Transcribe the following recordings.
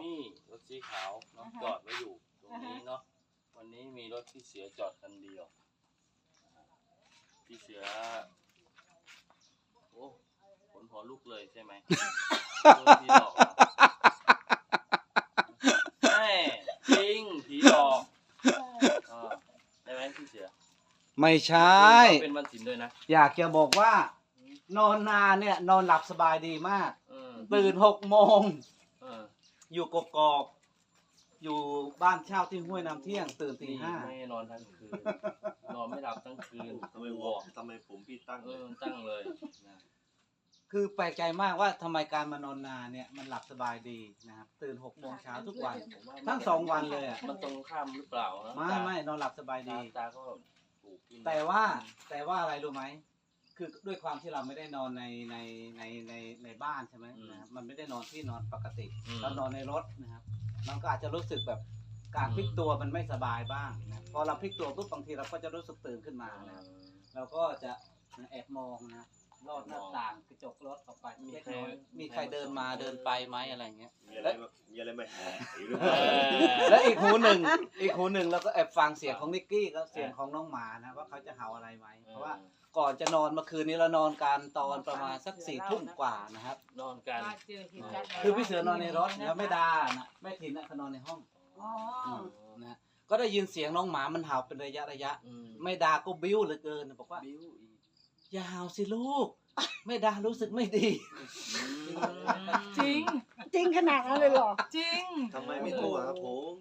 มี่รถสีขาวเนาะจอดไว้อยู่ตรงนี้เนาะวันนี้มีรถพี่เสือจอดคันเดียวพี่เสือโอ้ขนหัวลุกเลยใช่ไหมโดนผีหลอกอะแม่จริงผีหลอกอ่าได้ไหมพี่เสือไม่ใช่ก็เป็นวันศิลป์ด้วยนะอยากจะบอกว่า นอนนานเนี่ย นอนหลับสบายดีมากเออตื่นหกโมงเอออยู่กกอกอยู่บ้านเช่าที่ห้วยน้ำเที่ยง ตื่นตีห้าไม่นอนทั้งคืน นอนไม่หลับทั้งคืนทำไมบอกทำไมผมพี่ตั้งเอเลยอตั้งเลยนะคือแปลกใจมากว่าทำไมการมานอนนานเนี่ยมันหลับสบายดีนะครับตื่นหกโมงเช้าทุกวัน ผมว่าทั้งสองวันเลยอะมันตรงข้ามหรือเปล่านะไม่ตาไม่นอนหลับสบายตาดี ตาก็ถูกขึ้นแต่ว่าแต่ว่าอะไรรู้ไหม คือด้วยความที่เราไม่ได้นอนในในในในในบ้านใช่ไหมนะครับมันไม่ได้นอนที่นอนปกติอืม เรานอนในรถนะครับ มันก็อาจจะรู้สึกแบบการพลิกตัวมันไม่สบายบ้างนะพอเราพลิกตัวปุ๊บบางทีเราก็จะรู้สึกตื่นขึ้นมานะครับ เราก็จะแอบมองนะ ลอดหน้าต่างกระจกรถออกไปเล็กน้อยมีใครเดินมาเดินไปไหมอะไรเงี้ย มีอะไรมามีอะไรมาแห่อีกหรือเปเอล่าอและอีกหูหนึ่งอีกหูหนึ่งเราก็แอบฟังเสียงของนิกกี้กับเสียงของน้องหมานะว่าเขาจะเห่าอะไรไหมเพราะว่าก่อนจะนอนเมื่อคืนนี้เรานอนกันตอนประมาณสักสี่ทุ่มกว่านะครับ นอนกันเจอเหตุการณ์คือพี่เสือนอนในรถแล้วไม่ดานะแม่ถิ่นน่ะเขานอนในห้องอ๋อนะก็ได้ยินเสียงน้องหมามันเห่าเป็นระยะระยะอืมไม่ดาก็บิ้วเหลือเกินบอกว่าบิ้วอีก อย่าเห่าสิลูก ไม่ดารู้สึกไม่ดี จริง จริงขนาดนั้นเลยเหรอ จริงทำไมไม่โทรหาผม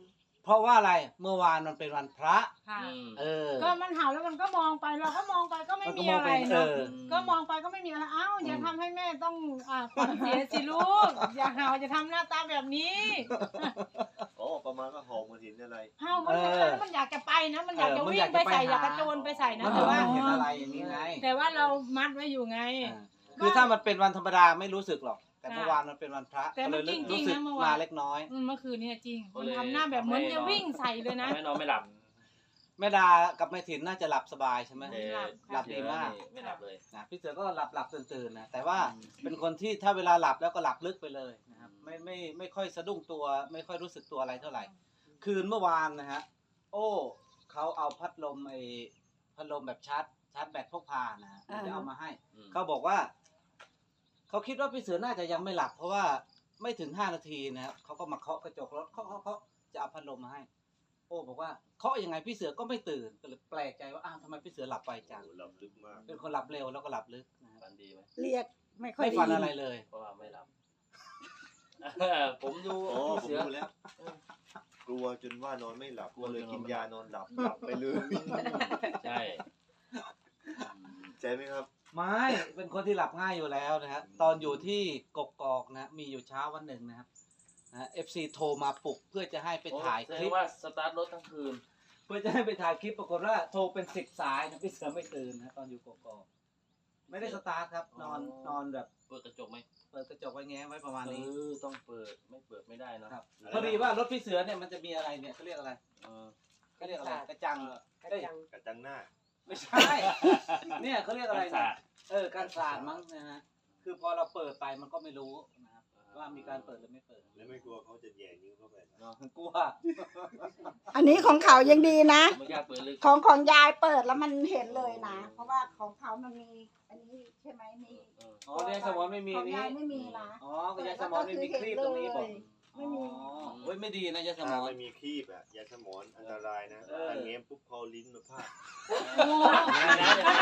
เพราะว่าอะไรเมื่อวานมันเป็นวันพระ ค่ะอืมเออ ก็มันเห่าแล้วมันก็มองไปเราก็มองไปก็ไม่มันก็มีมองอะไรไปเอเนาะอก็มองไปก็ไม่มีอะไรอ้าวอย่าทำให้แม่ต้องอ่าขวัญเสียสิลูกอย่าเห่าอย่าทำหน้าตาแบบนี้อ๋อ ประมาณก็หอมมาหินอะไรเห่ามันจะแล้วมันอยากจะไปนะ มันอยากจะเออมันวิ่องยากไปจะไปใส่หาอยากกระโจนไปใส่นะมันแต่ว่า เห็นอะไรอย่างนี้ไงแต่ว่าเรามัดไว้อยู่ไง อ่าคือถ้ามันเป็นวันธรรมดาไม่รู้สึกหรอก แต่ค่ะเมื่อวานมันเป็นวันพระแต่ก็มัเลนยจริงๆรู้สึกนะเมื่อวาน มาเล็กน้อย อืมเมื่อคืนเนี่ยจริง มันทำหน้าแบบเหมือนจะวิ่งใส่เลยนะ ไม่นอนไม่หลับแม่ดากับแม่ถิ่นน่าจะหลับสบายใช่ไหมแต่หลับ หลับดีมาก ไม่หลับเลยนะพี่เสือก็หลับหลับตื่นตื่นๆนะแต่ว่าเป็นคนที่ถ้าเวลาหลับแล้วก็หลับลึกไปเลยนะครับ ไม่ไม่ไม่ค่อยสะดุ้งตัว ไม่ค่อยรู้สึกตัวอะไรเท่าไหร่ คืนเมื่อวานนะฮะ โอ้เขาเอาพัดลมไอ้พัดลมแบบชาร์จชาร์จแบตพกพานะฮะอ่า จะเอามาให้ อืมเขาบอกว่า เขาคิดว่าพี่เสือน่าจะยังไม่หลับ เพราะว่าไม่ถึงห้านาทีนะครับเขาก็มาเคาะกระจกรถเคาะเคาะเคาะจะเอาพัดลมมาให้ โอ้บอกว่าเคาะยังไงพี่เสือก็ไม่ตื่นก็เลยแปลกใจว่าอ้าวทำไมพี่เสือหลับไปจังโอ้หลับลึกมากเป็นคนหลับเร็วแล้วก็หลับลึกนะครับฝันดีไหมเรียกไม่ค่อยไม่ได้ฝันยิอะไรเลย เพราะว่าไม่หลับ ผมดูอ๋อผมพี่เสือรู้แล้ว กลัวจนว่านอนไม่หลับกลัวก็เลยจนนอนกินไม่หลับยานอนหลับหลับไปเลยใช่ใช่ไหมครับ ไม่เป็นคนที่หลับง่ายอยู่แล้วนะฮะตอนอยู่ที่กกอกนะมีอยู่เช้าวันหนึ่งนะครับนะเอฟซีโทรมาปลุกเพื่อจะให้ไปถ่ายแสคดลิงป ว่าสตาร์ทรถทั้งคืน เพื่อจะให้ไปถ่ายคลิปปรากฏว่าโทรเป็นสิบสายนะพี่เสือไม่ตื่นนะตอนอยู่กกอก ไม่ได้สตาร์ทครับ นอนอ๋อ นอนแบบ เปิดกระจกไหมเปิดกระจกไว้แง้ไว้ประมาณนี้เออต้องเปิดไม่เปิดไม่ได้เนอะครับพอดีว่ารถพี่เสือเนี่ยมันจะมีอะไรเนี่ยเขาเรียกอะไรเออเขาเรียกอะไรกระจังเอ้ยกระจังหน้า ไม่ใช่ เนี่ยเขาเรียกอะไรสานะดเออการสาดมั้งนะฮะคือพอเราเปิดไปมันก็ไม่รู้นะครับ ว่ามีการเปิดหรือไม่เปิดแล้วไม่กลัวเขาจะแหย่นิ้วเข้าไปเหรอเนาะกลัวอันนี้ของเขายังดีนะ ไม่กล้าเปิดเลยของของยายเปิดแล้วมันเห็นเลยนะ เพราะว่าของเขามันมี อันนี้ใช่ไหมมีเอออ๋อเนี่ยสมอนไม่มีของนี้ยายไม่มีนะอ๋อคุณยายสมอนไม่มีคลีปตรงนี้บอกไม่มีอ๋อเฮ้ยไม่ดีนะยายสมถ้าอนไม่มีครีบอะยาสมอนอันตรายนะเออถ้าเงี้ยปุ๊บเขาลิ้นมาพาดโอ้ข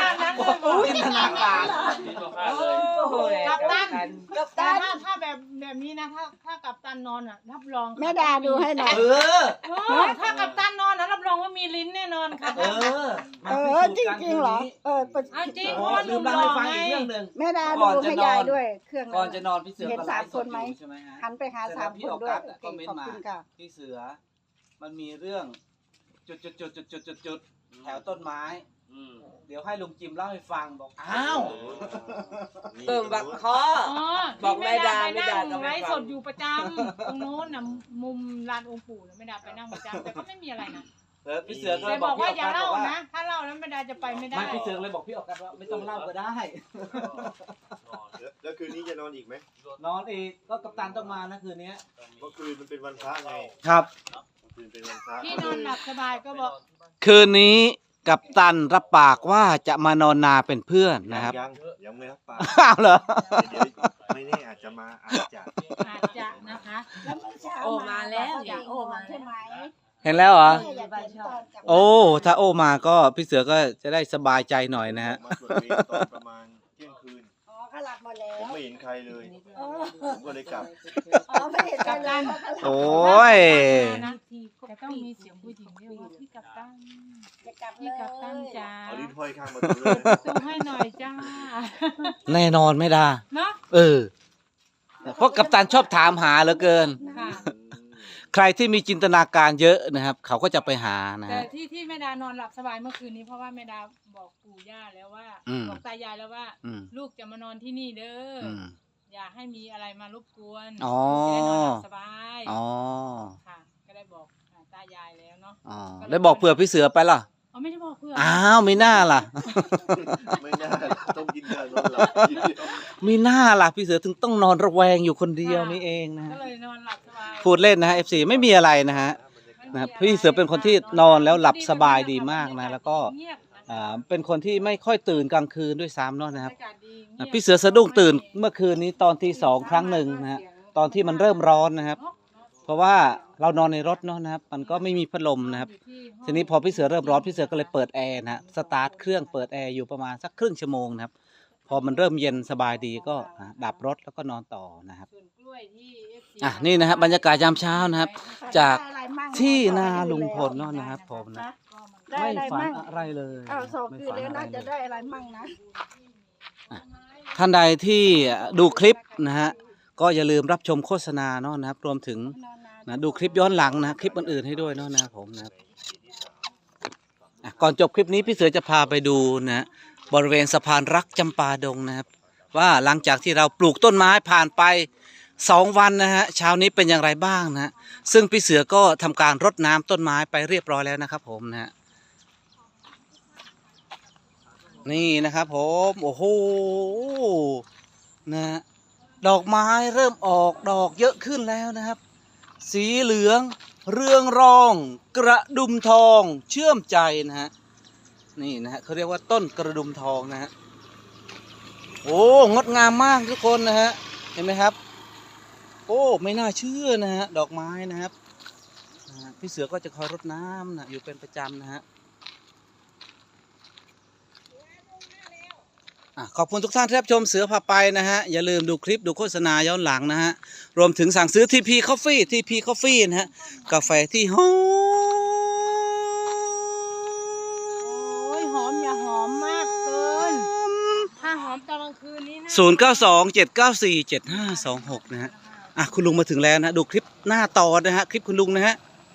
นาดนั้นเลยบอกจินตนาการ ลิ้นมาพาดเลย โอ้ย กัปตัน กับแต่ตันถ้าถ้าแบบแบบนี้นะถ้าถ้ากับตันนอนอะ รับรองแม่ดาดูให้หน่อย เออ เออถ้ากับตันนอนนะรับรองว่ามีลิ้นแน่นอนค่ะ เออมันเอพิอสูจน์จริงกันจริงๆเหรอคืนนี้เออประเอาจริง โอ้เพราะว่าหลืนุ่มมเล่าหล่อให้ฟังไงอีกเรื่องหนึ่ง แม่ดาก่ดูอนจะให้นอนยายด้วย เครื่องก่อนนั้นจะนอนพี่เสือเห็นก็ไลสามฟ์คนไหมอยู่ใช่ไหมฮะ หันไปหาสามคนด้วยโอเคขอบคุณค่ะพี่เสือ มันมีเรื่อง จุดจุดจุดจุดจุดจุดจุดแถวต้นไม้ อืมเดี๋ยวให้ลุงจิมเล่าให้ฟังบอกอ้าวนี่เอิ่มบักคอ อ๋อบอกที่แม่ดาแม่ไปดานั่งแม่ดาก็ไม่ไลฟ์ฟัง สดอยู่ประจำตรงโน้นน่ะมุมลานองค์ปู่น่ะแม่ดาไปนั่งประจำแต่ก็ไม่มีอะไรนะเออพี่เสือก็เลแต่ยบบออกกว่าพี่อย่าออกัสเล่าบอกว่านะถ้าเล่าแล้วไม่ได้จะไปไม่ได้ไม่พี่เสือเลยบอกพี่ออกกันว่าไม่ต้องเล่าก็ได้ นอนแล้วแล้วคืนนี้จะนอนอีกไหมนอนอีกก็กัปตันต้องมานะคืนนี้เมื่อคืนมันเป็นวันพระไงครับ เมื่อคืนเป็นวันพระพี่นอนหลับสบายก็บอกคืนนี้ กัปตันรับปากว่าจะมานอนนาเป็นเพื่อนนะครับ ยังยังไม่รับปากอ้าวเหรอ เดี๋ยวไม่แน่อาจจะมาอาจจะอาจจะนะคะ แล้วเมื่อเช้าโอ้มาแล้วเขอยากโอ้มาใช่ไหมเห็นแล้วเหรอแม่อยากเห็นตอนกลับโอ้ ถ้าโอมาก็พี่เสือก็จะได้สบายใจหน่อยนะฮะมาสวดเวรตอนประมาณเที่ยงคืนอ๋ อเขาหลับหมดแล้ผมวไม่เห็นใครเลยเออผมก็เลยกลับ อ๋อไม่เห็นกันเลยเพราะเขาหลับโอ้ยนะแต่ต้องมีเสียงผู้หญิงด้วยว่าพี่กัปตันจะกลับเลพี่ยกัปตันจ้าเอาลิ้นห้อยข้างประตูเลยนะส่งให้หน่อยจ้าแน่นอนไม่ได้เนาะเออเพราะกัปตันชอบถามหาเหลือเกิน ค่ะ ใครที่มีจินตนาการเยอะนะครับ เขาก็จะไปหานะแต่ฮะ ที่ที่แม่ดานอนหลับสบายเมื่อคืนนี้เพราะว่าแม่ดาบอกปู่ย่าแล้วว่าอืม บอกตายายแล้วว่า อืมลูกจะมานอนที่นี่เด้อออืม อย่าให้มีอะไรมารบกวนอ๋อจะได้นอนหลับสบายอ๋อค่ะ ก็ได้บอกอ่าตายายแล้วเนาะอ๋อได้บอกเผื่อพี่เสือไปล่ะ พื่อนอ้าวไม่น่าล่ะ ไม่น่าต้องกินยานอนหลับทีเดียวมีหน้าล่ะพี่เสือถึงต้องนอนระแวงอยู่คนเดียวนี่เองนะฮะก็เลยนอนหลับสบายพูดเล่นนะฮะ FC ไม่มีอะไรนะฮะ นะครับพี่เสือเป็นคนที่นอนแล้วหลับสบายดีมากนะแล้วก็ เงียบนะคะอ่าเป็นคนที่ไม่ค่อยตื่นกลางคืนด้วยซ้ำเนาะนะครับบรรยากาศดีนะงียบ พี่เสือสะดุ้งตื่นเมื่อคืนนี้ตอนที่สองครั้งหนึ่งนะฮะตอนที่มันเริ่มร้อนนะครับ เพราะว่า เรานอนในรถเนาะนะครับ มันก็ไม่มีพัดลมนะครับ ทีนี้พอพี่เสือเริ่มร้อนพี่เสือก็เลยเปิดแอร์นะฮะสตาร์ทเครื่องเปิดแอร์อยู่ประมาณสักครึ่งชั่วโมงนะครับ พอมันเริ่มเย็นสบายดีก็อะดับรถแล้วก็นอนต่อนะครับ ส่วนกล้วยที่ FC อะนี่นะครับบรรยากาศยามเช้านะครับ จากได้อะไรมั่งที่นาลุงพลเนาะนะครับผมนะ ได้ไม่อะไรฝันมั่งอะไรเลยเอาสองไม่คืนฝันแล้วอะไรน่าจะเลยได้อะไรมั่งนะ ท่านใดที่ดูคลิปนะฮะก็อย่าลืมรับชมโฆษณาเนาะนะครับ รวมถึงนอน นะดูคลิปย้อนหลังนะคลิปอื่นๆให้ด้วยเนาะนะครับผมนะก่อนจบคลิปนี้พี่เสือจะพาไปดูนะบริเวณสะพานรักจำปาดงนะครับว่าหลังจากที่เราปลูกต้นไม้ผ่านไปสองวันนะฮะเช้านี้เป็นอย่างไรบ้างนะซึ่งพี่เสือก็ทำการรดน้ำต้นไม้ไปเรียบร้อยแล้วนะครับ ผมนะนี่นะครับผมโอ้โหนะดอกไม้เริ่มออกดอกเยอะขึ้นแล้วนะครับ สีเหลือง เรืองรอง กระดุมทองเชื่อมใจนะฮะนี่นะฮะเขาเรียกว่าต้นกระดุมทองนะฮะโอ้งดงามมากทุกคนนะฮะเห็นไหมครับ โอ้ไม่น่าเชื่อนะฮะดอกไม้นะครับพี่เสือก็จะคอยรดน้ำนะอยู่เป็นประจำนะฮะอะ ขอบคุณทุกท่านที่รับชมเสือพาไปนะฮะ อย่าลืมดูคลิปดูโฆษณาย้อนหลังนะฮะ รวมถึงสั่งซื้อ TP Coffee TP Coffee นะฮะ กาแฟที่หอโอ้ยหอมอย่าหอมมากเกิน ถ้าหอมตอนกลางคืนนี้นะศูนย์เก้าสองเจ็ดเก้าสี่เจ็ดห้าสองหกนะฮะ อะ คุณลุงมาถึงแล้วนะ ดูคลิปหน้าต่อนะฮะ คลิปคุณลุงนะฮะ